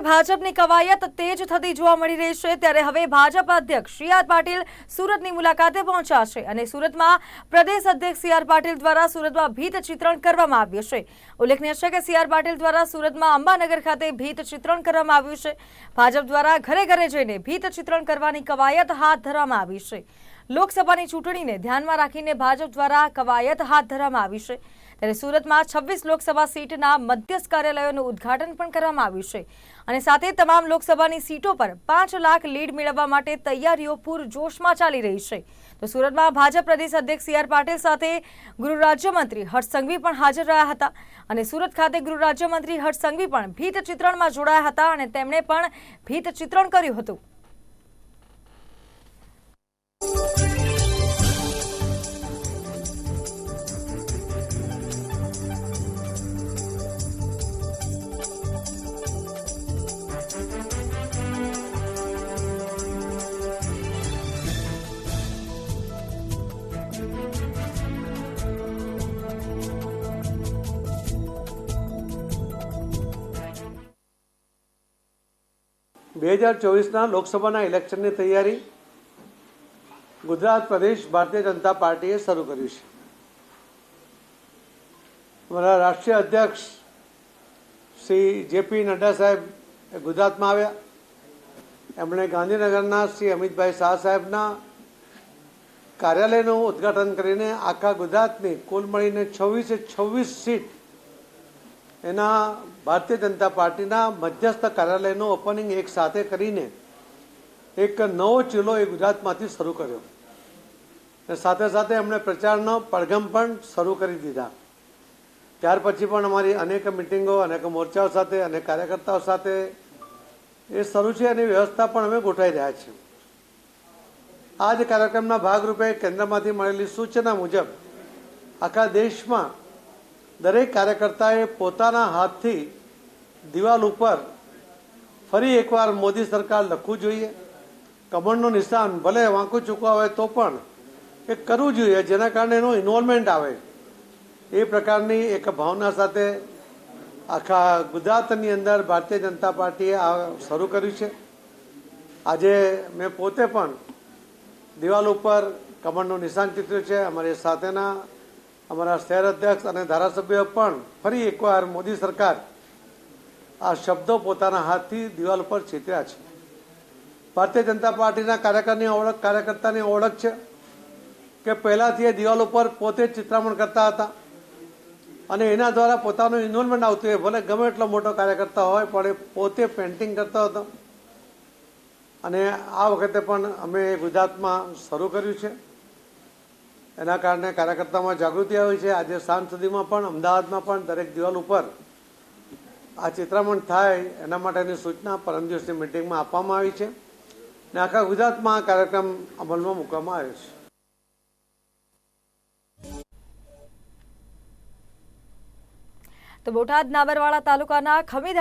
ભાજપની કવાયત તેજ થતી જોવા મળી રહી છે. ત્યારે હવે ભાજપ અધ્યક્ષ સી આર પાટીલ સુરતની મુલાકાતે પહોંચ્યા છે અને સુરતમાં પ્રદેશ અધ્યક્ષ સી આર પાટીલ દ્વારા સુરતમાં ભીત ચિત્રણ કરવામાં આવ્યું છે. ઉલ્લેખનીય છે કે સી આર પાટીલ દ્વારા સુરતમાં અંબાનગર ખાતે ભીત ચિત્રણ કરવામાં આવ્યું છે. ભાજપ દ્વારા ઘરે ઘરે જઈને ભીત ચિત્રણ કરવાની કવાયત હાથ ધરવામાં આવી છે. લોકસભાની ચૂંટણીને ધ્યાનમાં રાખીને ભાજપ દ્વારા કવાયત હાથ ધરવામાં આવી છે. ત્યારે સુરતમાં છવ્વીસ લોકસભા સીટના મધ્યસ્થ કાર્યાલયોનું ઉદ્ઘાટન પણ કરવામાં આવ્યું છે. અને સાથે તમામ લોકસભાની સીટો પર પાંચ લાખ લીડ મેળવવા માટે તૈયારીઓ પૂરજોશમાં ચાલી રહી છે. તો સુરતમાં ભાજપ પ્રદેશ અધ્યક્ષ સી આર પાટીલ સાથે ગૃહ રાજ્યમંત્રી હર્ષ સંઘવી પણ હાજર રહ્યા હતા. અને સુરત ખાતે ગૃહ રાજ્યમંત્રી હર્ષ સંઘવી પણ ભીત ચિત્રણમાં જોડાયા હતા અને તેમણે પણ ભીત ચિત્રણ કર્યું હતું. બે હજાર ચોવીસના લોકસભાના ઇલેક્શનની તૈયારી ગુજરાત પ્રદેશ ભારતીય જનતા પાર્ટીએ શરૂ કર્યું છે. અમારા રાષ્ટ્રીય અધ્યક્ષ શ્રી જેપી નડ્ડા સાહેબ એ ગુજરાતમાં આવ્યા. એમણે ગાંધીનગરના શ્રી અમિતભાઈ શાહ સાહેબના કાર્યાલયનું ઉદ્ઘાટન કરીને આખા ગુજરાતની કુલ મળીને છવ્વીસે છવ્વીસ સીટ એના ભારતીય જનતા પાર્ટીના મધ્યસ્થ કાર્યાલયનું ઓપનિંગ એક સાથે કરીને એક નવો ચીલો એ ગુજરાતમાંથી શરૂ કર્યો. અને સાથે સાથે એમણે પ્રચારનો પડઘમ પણ શરૂ કરી દીધા. ત્યાર પછી પણ અમારી અનેક મિટિંગો, અનેક મોરચાઓ સાથે, અનેક કાર્યકર્તાઓ સાથે એ શરૂ છે એની વ્યવસ્થા પણ અમે ગોઠવાઈ રહ્યા છીએ. આ જ કાર્યક્રમના ભાગરૂપે કેન્દ્રમાંથી મળેલી સૂચના મુજબ આખા દેશમાં દરેક કાર્યકર્તાએ પોતાના હાથથી દિવાલ ઉપર ફરી એકવાર મોદી સરકાર લખવું જોઈએ. કમળનું નિશાન ભલે વાંકું ચૂકવા હોય તો પણ એ કરવું જોઈએ, જેના કારણે એનું ઇન્વોલ્વમેન્ટ આવે. એ પ્રકારની એક ભાવના સાથે આખા ગુજરાતની અંદર ભારતીય જનતા પાર્ટીએ આ શરૂ કર્યું છે. આજે મેં પોતે પણ દિવાલ ઉપર કમળનું નિશાન ચિત્ર્યું છે. અમારી સાથેના અમારા શહેર અધ્યક્ષ અને ધારાસભ્ય પણ ફરી એકવાર મોદી સરકાર આ શબ્દો પોતાના હાથથી દિવાલ ઉપર છીત્યા છે. ભારતીય જનતા પાર્ટીના કાર્યકરની ઓળખ, કાર્યકર્તાની ઓળખ છે કે પહેલાંથી એ દિવાલ ઉપર પોતે જ ચિત્રામણ કરતા હતા અને એના દ્વારા પોતાનું ઇન્વોલ્વમેન્ટ આવતું હોય ભલે ગમે એટલો મોટો કાર્યકર્તા હોય, પણ એ પોતે પેન્ટિંગ કરતો હતો. અને આ વખતે પણ અમે ગુજરાતમાં શરૂ કર્યું છે. એના કારણે કાર્યકર્તામાં જાગૃતિ આવી છે. આજે સાંજ સુધીમાં પણ, અમદાવાદમાં પણ દરેક દિવાલ ઉપર આ ચિત્રામણ થાય એના માટેની સૂચના પરમ દિવસની મિટિંગમાં આપવામાં આવી છે ને આખા ગુજરાતમાં આ કાર્યક્રમ અમલમાં મૂકવામાં આવ્યો છે. તો બોટાદ, નાબરવાડા તાલુકાના ખમીદ